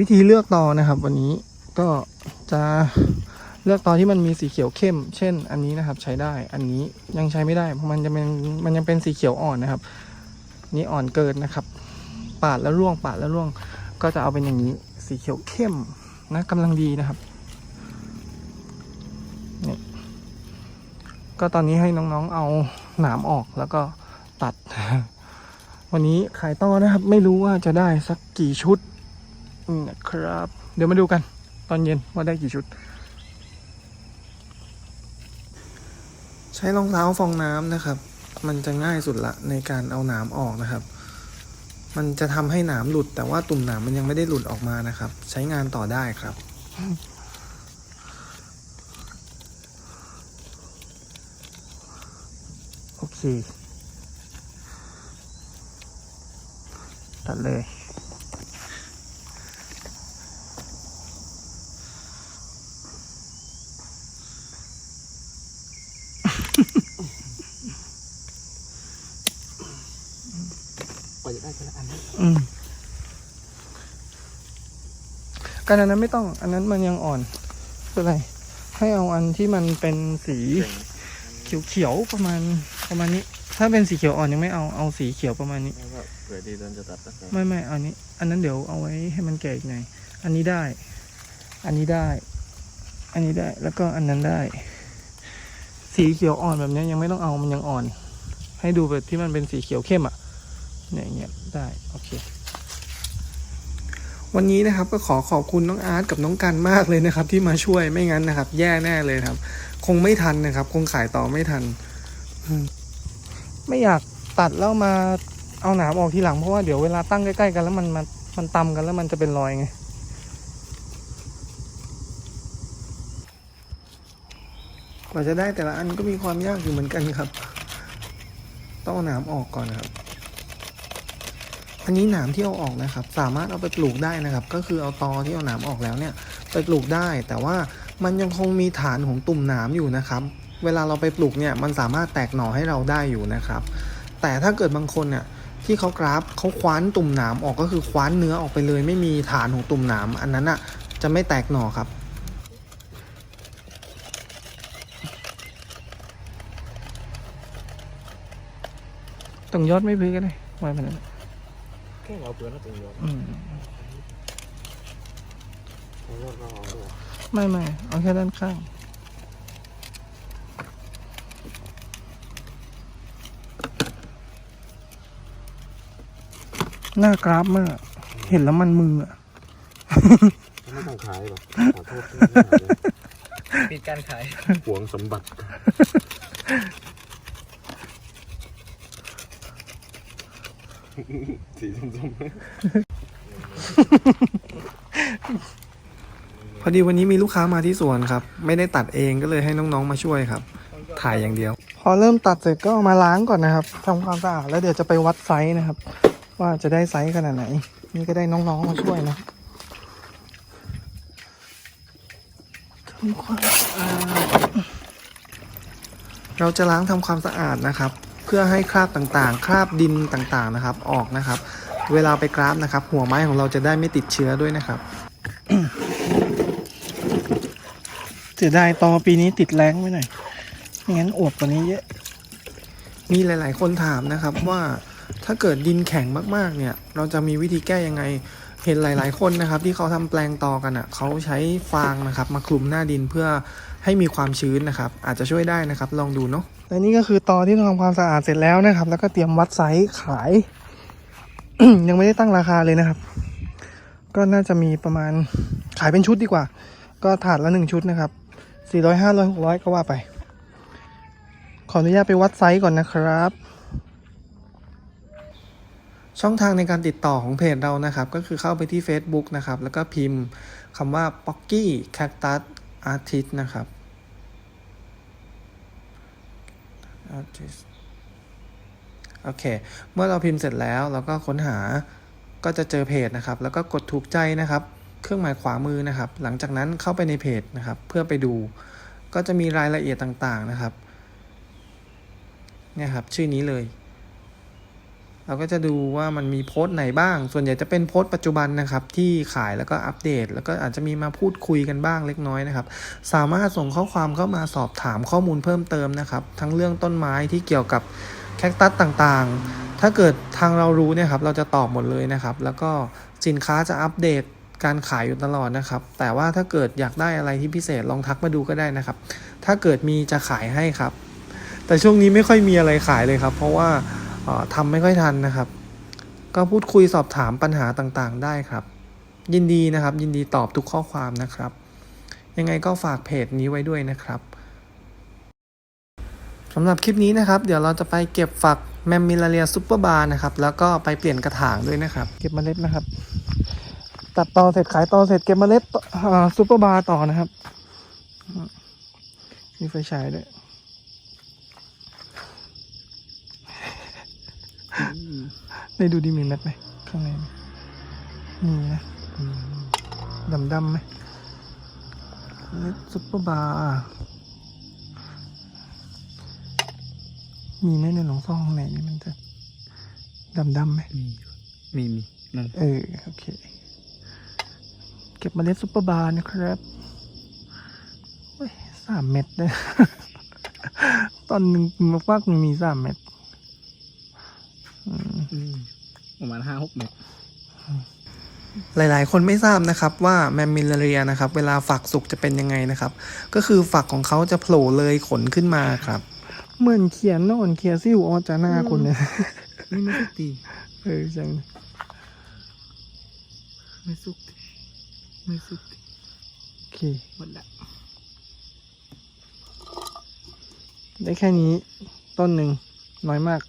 วิธีเลือกตอนะครับ วันนี้ก็จะเลือกตอที่มันมีสีเขียวเข้ม เช่น อันนี้นะครับใช้ได้ อันนี้ยังใช้ไม่ได้เพราะมันจะเป็นมันยังเป็นสีเขียวอ่อนนะครับ นี่อ่อนเกินนะครับ ปาดแล้วร่วงปาดแล้วร่วง ก็จะเอาเป็นอย่างนี้สีเขียวเข้มนะกำลังดีนะครับนี่ก็ตอนนี้ให้น้องๆเอาหนามออกแล้วก็ตัด วันนี้ขายต่อนะครับ ไม่รู้ว่าจะได้สักกี่ชุด นะครับ เดี๋ยวมาดูกัน ตอนเย็นว่าได้กี่ชุด ใช้รองเท้าฟองน้ำนะครับ มันจะง่ายสุดละในการเอาหนามออกนะครับ มันจะทำให้หนามหลุด แต่ว่าตุ่มหนามมันยังไม่ได้หลุดออกมานะครับ ใช้งานต่อได้ครับโอเคตัดเลย กว่าจะได้แต่ละอันนะอืมการอันนั้นไม่ต้อง อันนั้นมันยังอ่อนเป็นไร ให้เอาอันที่มันเป็นสีเขียวๆประมาณประมาณนี้ ถ้าเป็นสีเขียวอ่อนยังไม่เอาเอาสีเขียวประมาณนี้ แล้วก็เผื่อดีเดินจะตัดนะครับไม่ไม่เอาอันนี้ อันนั้นเดี๋ยวเอาไว้ให้มันแก่อีกหน่อยอันนี้ได้ อันนี้ได้ อันนี้ได้แล้วก็อันนั้นได้ สีเขียวอ่อนแบบเนี้ยยังไม่ต้องเอามันยังอ่อน ให้ดูแบบที่มันเป็นสีเขียวเข้มอะ เนี่ยเงี้ยได้โอเควันนี้นะครับก็ขอขอบคุณน้องอาร์ตกับน้องกันมากเลยนะครับ ที่มาช่วยไม่งั้นนะครับ แย่แน่เลยครับ คงไม่ทันนะครับ คงขายต่อไม่ทัน ไม่อยากตัดแล้วมาเอาหนามออกทีหลังเพราะว่าเดี๋ยวเวลาตั้งใกล้ๆกันแล้วมันมันมันตำกันแล้วมันจะเป็นรอยไงกว่าจะได้แต่ละอันก็มีความยากอยู่เหมือนกันครับ ต้องหนามออกก่อนครับ อันนี้หนามที่เอาออกนะครับ สามารถเอาไปปลูกได้นะครับ ก็คือเอาตอที่เอาหนามออกแล้วเนี่ยไปปลูกได้ แต่ว่ามันยังคงมีฐานของตุ่มหนามอยู่นะครับ เวลาเราไปปลูกเนี่ยมันสามารถแตกหน่อให้เราได้อยู่นะครับ แต่ถ้าเกิดบางคนเนี่ยที่เขากราฟเขาคว้านตุ่มหนามออกก็คือคว้านเนื้อออกไปเลย ไม่มีฐานของตุ่มหนามอันนั้นอะจะไม่แตกหน่อครับตรงยอดไม่พื้นก็ได้ไว้แบบนั้น แค่เราเปลือกแล้วถึงยอดอืมยอดก็เอาด้วยไม่ไม่เอาแค่ด้านข้าง หน้ากราฟมาก เห็นแล้วมันมืออะไม่ต้องขายหรอกขอโทษที่ไม่ขายเลยปิดการขายหวงสมบัติ สีส้มพอดีวันนี้มีลูกค้ามาที่สวนครับ ไม่ได้ตัดเองก็เลยให้น้องๆมาช่วยครับ ถ่ายอย่างเดียว พอเริ่มตัดเสร็จก็เอามาล้างก่อนนะครับทำความสะอาดแล้วเดี๋ยวจะไปวัดไซส์นะครับ ว่าจะได้ไซส์ขนาดไหน นี่ก็ได้น้องๆมาช่วยนะทำความสะอาดเราจะล้างทำความสะอาดนะครับ เพื่อให้คราบต่างๆ คราบดินต่างๆนะครับ ออกนะครับ เวลาไปกราฟนะครับ หัวไม้ของเราจะได้ไม่ติดเชื้อด้วยนะครับเสียดายตอปีนี้ติดแรงไว้หน่อยไม่งั้นอวบกว่านี้เยอะ มีหลาย ๆ คนถามนะครับว่าถ้าเกิดดินแข็งมากๆ เนี่ย เราจะมีวิธีแก้ยังไง เห็นหลาย ๆ คนนะครับที่เขาทำแปลงตอกันอะเขาใช้ฟางนะครับ มาคลุมหน้าดินเพื่อให้มีความชื้นนะครับ อาจจะช่วยได้นะครับ ลองดูเนาะและนี่ก็คือตอที่ทำความสะอาดเสร็จแล้วนะครับ แล้วก็เตรียมวัดไซส์ขาย ยังไม่ได้ตั้งราคาเลยนะครับ ก็น่าจะมีประมาณขายเป็นชุดดีกว่า ก็ถาดละหนึ่งชุดนะครับสี่ร้อยห้าร้อยหกร้อยก็ว่าไป ขออนุญาตไปวัดไซส์ก่อนนะครับ ช่องทางในการติดต่อของเพจเรานะครับ ก็คือเข้าไปที่ Facebook นะครับ แล้วก็พิมพ์คำว่า Pocky Cactus Artist นะครับ Artist โอเค เมื่อเราพิมพ์เสร็จแล้วเราก็ค้นหาก็จะเจอเพจนะครับ แล้วก็กดถูกใจนะครับ เครื่องหมายขวามือนะครับ หลังจากนั้นเข้าไปในเพจนะครับ เพื่อไปดู ก็จะมีรายละเอียดต่างๆนะครับ เนี่ยครับ ชื่อนี้เลย เราก็จะดูว่ามันมีโพสต์ไหนบ้าง ส่วนใหญ่จะเป็นโพสต์ปัจจุบันนะครับที่ขายแล้วก็อัปเดต แล้วก็อาจจะมีมาพูดคุยกันบ้างเล็กน้อยนะครับ สามารถส่งข้อความเข้ามาสอบถามข้อมูลเพิ่มเติมนะครับ ทั้งเรื่องต้นไม้ที่เกี่ยวกับแคคตัสต่างๆ ถ้าเกิดทางเรารู้เนี่ยครับเราจะตอบหมดเลยนะครับ แล้วก็สินค้าจะอัปเดตการขายอยู่ตลอดนะครับ แต่ว่าถ้าเกิดอยากได้อะไรที่พิเศษลองทักมาดูก็ได้นะครับ ถ้าเกิดมีจะขายให้ครับ แต่ช่วงนี้ไม่ค่อยมีอะไรขายเลยครับ เพราะว่า ทำไม่ค่อยทันนะครับ ก็พูดคุยสอบถามปัญหาต่างๆ ได้ครับ ยินดีนะครับ ยินดีตอบทุกข้อความนะครับ ยังไงก็ฝากเพจนี้ไว้ด้วยนะครับสำหรับคลิปนี้นะครับ เดี๋ยวเราจะไปเก็บฝักแมมมิลาเรียซูเปอร์บาร์นะครับ แล้วก็ไปเปลี่ยนกระถางด้วยนะครับ เก็บเมล็ดนะครับ ตัดตอเสร็จขายตอเสร็จเก็บเมล็ดซูเปอร์บาร์ต่อนะครับ มีไฟฉายด้วย ได้ดูดิมีเม็ดไหมข้างในมีมีนะดำดำๆไหมเม็ดซุปเปอร์บาร์มีไหมในหลงซ่องข้างในนี่มันจะดำดำๆไหมมีมีมีนั่นเออโอเค เก็บเมล็ดซุปเปอร์บาร์นะครับโอ้ยสามเม็ดเลยตอนหนึ่งมากๆมันมีสามเม็ดอืม ประมาณห้าหกเมตรหลาย ๆ คนไม่ทราบนะครับว่าแมมมิลเรียนะครับ เวลาฝักสุกจะเป็นยังไงนะครับ ก็คือฝักของเขาจะโผล่เลยขนขึ้นมาครับ เหมือนเขียนโน่นเขียนซิวออจาหน้าคนเนี่ยไม่ไม่สุกตีเออจังไม่สุกตีไม่สุกตีโอเคหมดละได้แค่นี้ต้นหนึ่งน้อยมาก